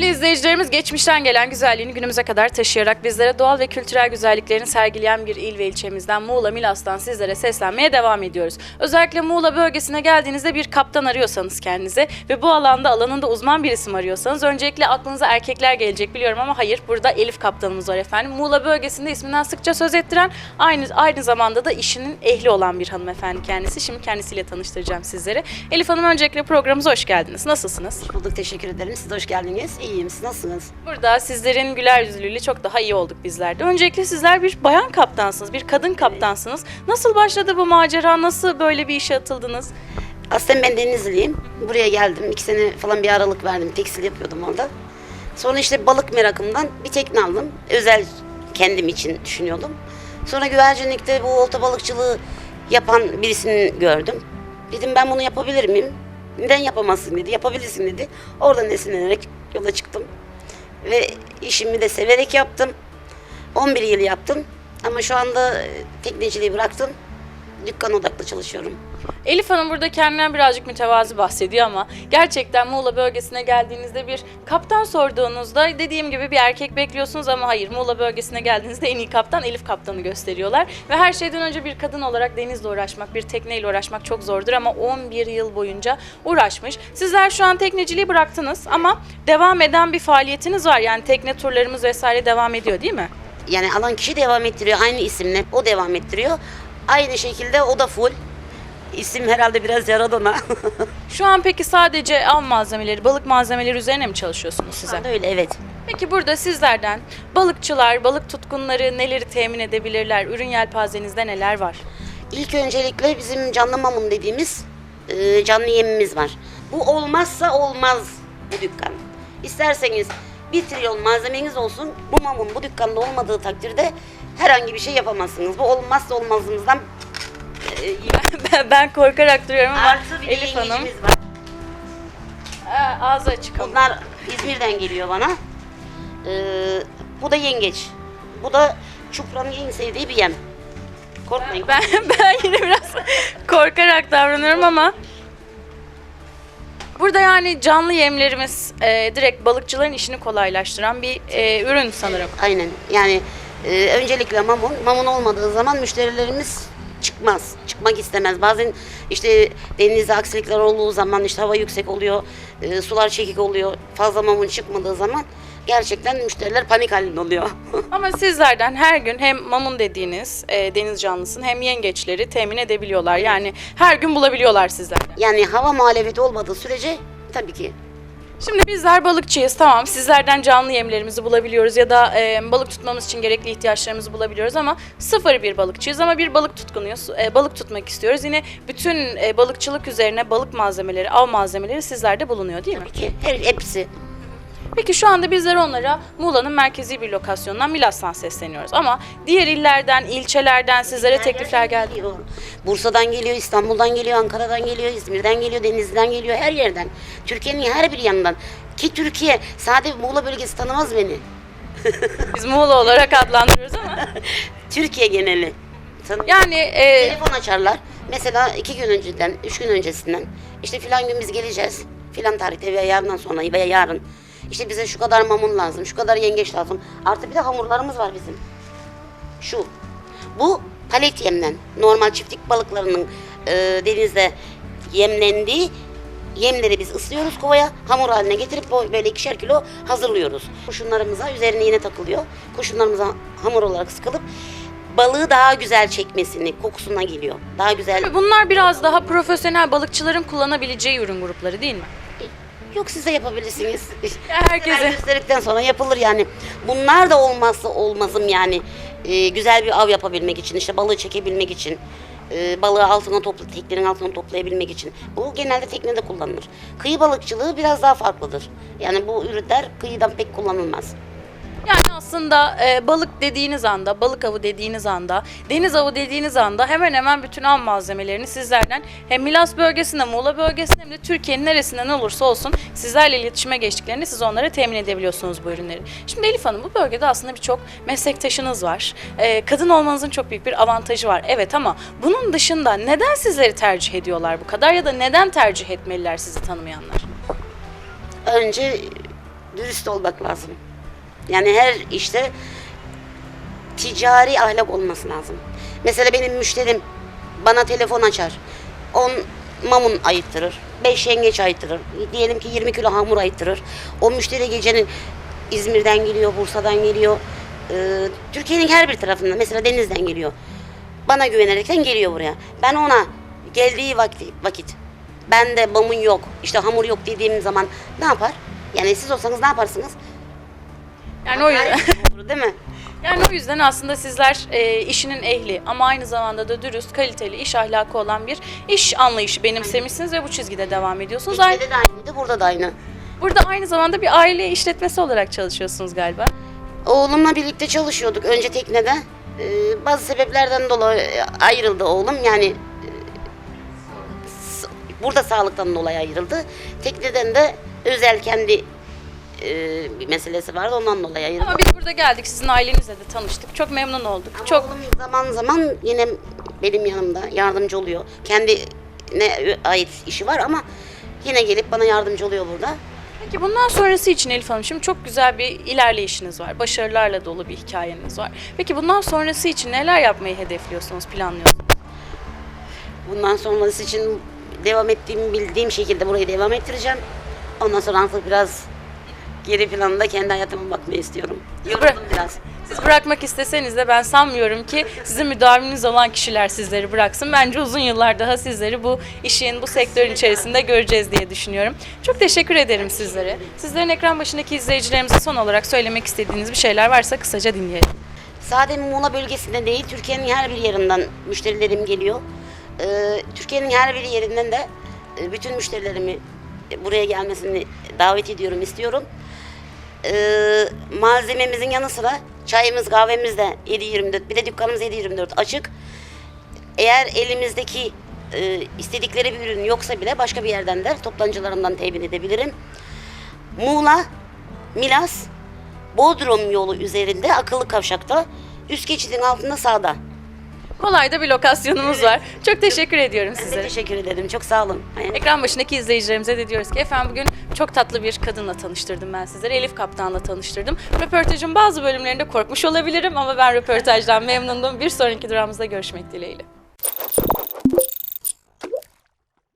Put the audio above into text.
Değerli izleyicilerimiz geçmişten gelen güzelliğini günümüze kadar taşıyarak bizlere doğal ve kültürel güzelliklerini sergileyen bir il ve ilçemizden Muğla Milas'tan sizlere seslenmeye devam ediyoruz. Özellikle Muğla bölgesine geldiğinizde bir kaptan arıyorsanız kendinize ve bu alanda alanında uzman bir isim arıyorsanız öncelikle aklınıza erkekler gelecek biliyorum ama hayır burada Elif kaptanımız var efendim. Muğla bölgesinde isminden sıkça söz ettiren aynı aynı zamanda da işinin ehli olan bir hanımefendi kendisi. Şimdi kendisiyle tanıştıracağım sizleri. Elif Hanım öncelikle programımıza hoş geldiniz. Nasılsınız? Hoş bulduk, teşekkür ederim. Siz de hoş geldiniz. İyiyim, siz nasılsınız? Burada sizlerin güler yüzlülüğüyle çok daha iyi olduk bizler de. Öncelikle sizler bir bayan kaptansınız, bir kadın kaptansınız. Nasıl başladı bu macera? Nasıl böyle bir işe atıldınız? Aslında ben Denizliyim. Buraya geldim. iki sene falan bir aralık verdim. Tekstil yapıyordum orada. Sonra işte balık merakımdan bir tekne aldım. Özel kendim için düşünüyordum. Sonra güvercinlikte bu olta balıkçılığı yapan birisini gördüm. Dedim ben bunu yapabilir miyim? Neden yapamazsın dedi. Yapabilirsin dedi. Oradan esinlenerek yola çıktım. Ve işimi de severek yaptım. 11 yıl yaptım. Ama şu anda e, tekneciliği bıraktım. Dükkan odaklı çalışıyorum. Elif Hanım burada kendinden birazcık mütevazi bahsediyor ama gerçekten Muğla bölgesine geldiğinizde bir kaptan sorduğunuzda dediğim gibi bir erkek bekliyorsunuz ama hayır Muğla bölgesine geldiğinizde en iyi kaptan Elif kaptanı gösteriyorlar. Ve her şeyden önce bir kadın olarak denizle uğraşmak, bir tekneyle uğraşmak çok zordur ama 11 yıl boyunca uğraşmış. Sizler şu an tekneciliği bıraktınız ama devam eden bir faaliyetiniz var. Yani tekne turlarımız vesaire devam ediyor değil mi? Yani alan kişi devam ettiriyor aynı isimle. O devam ettiriyor. Aynı şekilde o da full. İsim herhalde biraz yaradana. Şu an peki sadece av malzemeleri, balık malzemeleri üzerine mi çalışıyorsunuz size? Öyle evet. Peki burada sizlerden balıkçılar, balık tutkunları neleri temin edebilirler? Ürün yelpazenizde neler var? İlk öncelikle bizim canlı mamun dediğimiz e, canlı yemimiz var. Bu olmazsa olmaz bu dükkan. İsterseniz bir trilyon malzemeniz olsun bu mamun bu dükkanda olmadığı takdirde herhangi bir şey yapamazsınız. Bu olmazsa olmazımızdan ben, korkarak duruyorum ama artı bir de Elif Hanım yengecimiz var. Aa, ağzı açık ama. Bunlar İzmir'den geliyor bana. Ee, bu da yengeç. Bu da çupranın en sevdiği bir yem. Korkmayın. Ben, ben yine biraz korkarak davranıyorum ama Burada yani canlı yemlerimiz e, direkt balıkçıların işini kolaylaştıran bir e, ürün sanırım. Aynen. Yani e, öncelikle mamun. Mamun olmadığı zaman müşterilerimiz çıkmaz. Çıkmak istemez. Bazen işte denizde aksilikler olduğu zaman işte hava yüksek oluyor. e, sular çekik oluyor. Fazla mamun çıkmadığı zaman gerçekten müşteriler panik halinde oluyor. Ama sizlerden her gün hem mamun dediğiniz e, deniz canlısını hem yengeçleri temin edebiliyorlar. Yani her gün bulabiliyorlar sizlerden. yani hava muhalefeti olmadığı sürece tabii ki Şimdi bizler balıkçıyız tamam sizlerden canlı yemlerimizi bulabiliyoruz ya da e, balık tutmamız için gerekli ihtiyaçlarımızı bulabiliyoruz ama sıfır bir balıkçıyız ama bir balık tutkunuyuz. E, balık tutmak istiyoruz. Yine bütün e, balıkçılık üzerine balık malzemeleri, av malzemeleri sizlerde bulunuyor değil mi? ki her, hepsi Peki şu anda bizler onlara Muğla'nın merkezi bir lokasyonundan Milas'tan sesleniyoruz. Ama diğer illerden, ilçelerden sizlere teklifler geldi. Geliyor. Bursa'dan geliyor, İstanbul'dan geliyor, Ankara'dan geliyor, İzmir'den geliyor, Denizli'den geliyor, her yerden. Türkiye'nin her bir yanından. Ki Türkiye, sadece Muğla bölgesi tanımaz beni. Biz Muğla olarak adlandırıyoruz ama. Türkiye geneli. Yani e, Telefon açarlar. Mesela iki gün önceden, üç gün öncesinden. işte filan gün biz geleceğiz. Filan tarihte veya yarından sonra veya yarın. İşte bize şu kadar mamun lazım, şu kadar yengeç lazım. Artı bir de hamurlarımız var bizim. Şu. Bu palet yemden. Normal çiftlik balıklarının e, denizde yemlendiği yemleri biz ıslıyoruz kovaya. Hamur haline getirip böyle ikişer kilo hazırlıyoruz. Kurşunlarımıza üzerine iğne takılıyor. Kurşunlarımıza hamur olarak sıkılıp balığı daha güzel çekmesini, kokusuna geliyor. Daha güzel. bunlar biraz daha profesyonel balıkçıların kullanabileceği ürün grupları değil mi? Yok siz de yapabilirsiniz. herkese. Ben gösterdikten sonra yapılır yani. Bunlar da olmazsa olmazım yani. Ee, güzel bir av yapabilmek için, işte balığı çekebilmek için. e, balığı altına topla, teknenin altına toplayabilmek için. Bu genelde teknede kullanılır. Kıyı balıkçılığı biraz daha farklıdır. Yani bu ürünler kıyıdan pek kullanılmaz. Aslında e, balık dediğiniz anda, balık avı dediğiniz anda, deniz avı dediğiniz anda hemen hemen bütün av malzemelerini sizlerden hem Milas bölgesinde, Muğla bölgesinde hem de Türkiye'nin neresinden olursa olsun sizlerle iletişime geçtiklerinde siz onlara temin edebiliyorsunuz bu ürünleri. Şimdi Elif Hanım bu bölgede aslında birçok meslektaşınız var. E, kadın olmanızın çok büyük bir avantajı var. Evet ama bunun dışında neden sizleri tercih ediyorlar bu kadar ya da neden tercih etmeliler sizi tanımayanlar? Önce dürüst olmak lazım. Yani her işte ticari ahlak olması lazım. Mesela benim müşterim bana telefon açar. 10 mamun ayıttırır. 5 yengeç ayıttırır. Diyelim ki 20 kilo hamur ayıttırır. O müşteri gecenin İzmir'den geliyor, Bursa'dan geliyor. Ee, Türkiye'nin her bir tarafından mesela denizden geliyor. Bana güvenerekten geliyor buraya. Ben ona geldiği vakti, vakit bende mamun yok, işte hamur yok dediğim zaman ne yapar? Yani siz olsanız ne yaparsınız? Yani o yüzden, Olur, Değil mi? yani o yüzden aslında sizler e, işinin ehli ama aynı zamanda da dürüst, kaliteli, iş ahlakı olan bir iş anlayışı benimsemişsiniz ve bu çizgide devam ediyorsunuz. Türkiye'de de aynıydı, burada da aynı. burada aynı zamanda bir aile işletmesi olarak çalışıyorsunuz galiba. Oğlumla birlikte çalışıyorduk önce teknede. Ee, bazı sebeplerden dolayı ayrıldı oğlum. Yani e, s- burada sağlıktan dolayı ayrıldı. Tekneden de özel kendi e, bir meselesi vardı ondan dolayı ayrıldı. Ama biz burada geldik sizin ailenizle de tanıştık. Çok memnun olduk. Ama Çok oğlum zaman zaman yine benim yanımda yardımcı oluyor. Kendine ait işi var ama yine gelip bana yardımcı oluyor burada. Peki bundan sonrası için Elif Hanım şimdi çok güzel bir ilerleyişiniz var. Başarılarla dolu bir hikayeniz var. Peki bundan sonrası için neler yapmayı hedefliyorsunuz, planlıyorsunuz? Bundan sonrası için devam ettiğimi bildiğim şekilde burayı devam ettireceğim. Ondan sonra artık biraz geri planda kendi hayatıma bakmayı istiyorum. Yoruldum biraz. Siz bırakmak isteseniz de ben sanmıyorum ki sizin müdaviminiz olan kişiler sizleri bıraksın. Bence uzun yıllar daha sizleri bu işin, bu sektörün içerisinde göreceğiz diye düşünüyorum. Çok teşekkür ederim sizlere. Sizlerin ekran başındaki izleyicilerimize son olarak söylemek istediğiniz bir şeyler varsa kısaca dinleyelim. Sadece Muğla bölgesinde değil, Türkiye'nin her bir yerinden müşterilerim geliyor. Ee, Türkiye'nin her bir yerinden de e, bütün müşterilerimi buraya gelmesini davet ediyorum, istiyorum. Ee, malzememizin yanı sıra çayımız, kahvemiz de 7-24, bir de dükkanımız 7-24 açık. Eğer elimizdeki e, istedikleri bir ürün yoksa bile başka bir yerden de toptancılarımdan temin edebilirim. Muğla, Milas, Bodrum yolu üzerinde akıllı kavşakta üst geçidin altında sağda. Kolayda bir lokasyonumuz var. Çok teşekkür ediyorum Ben de teşekkür ederim. Çok sağ olun. Ekran başındaki izleyicilerimize de diyoruz ki efendim bugün çok tatlı bir kadınla tanıştırdım ben sizleri. Elif Kaptan'la tanıştırdım. Röportajın bazı bölümlerinde korkmuş olabilirim ama ben röportajdan memnundum. Bir sonraki durağımızda görüşmek dileğiyle.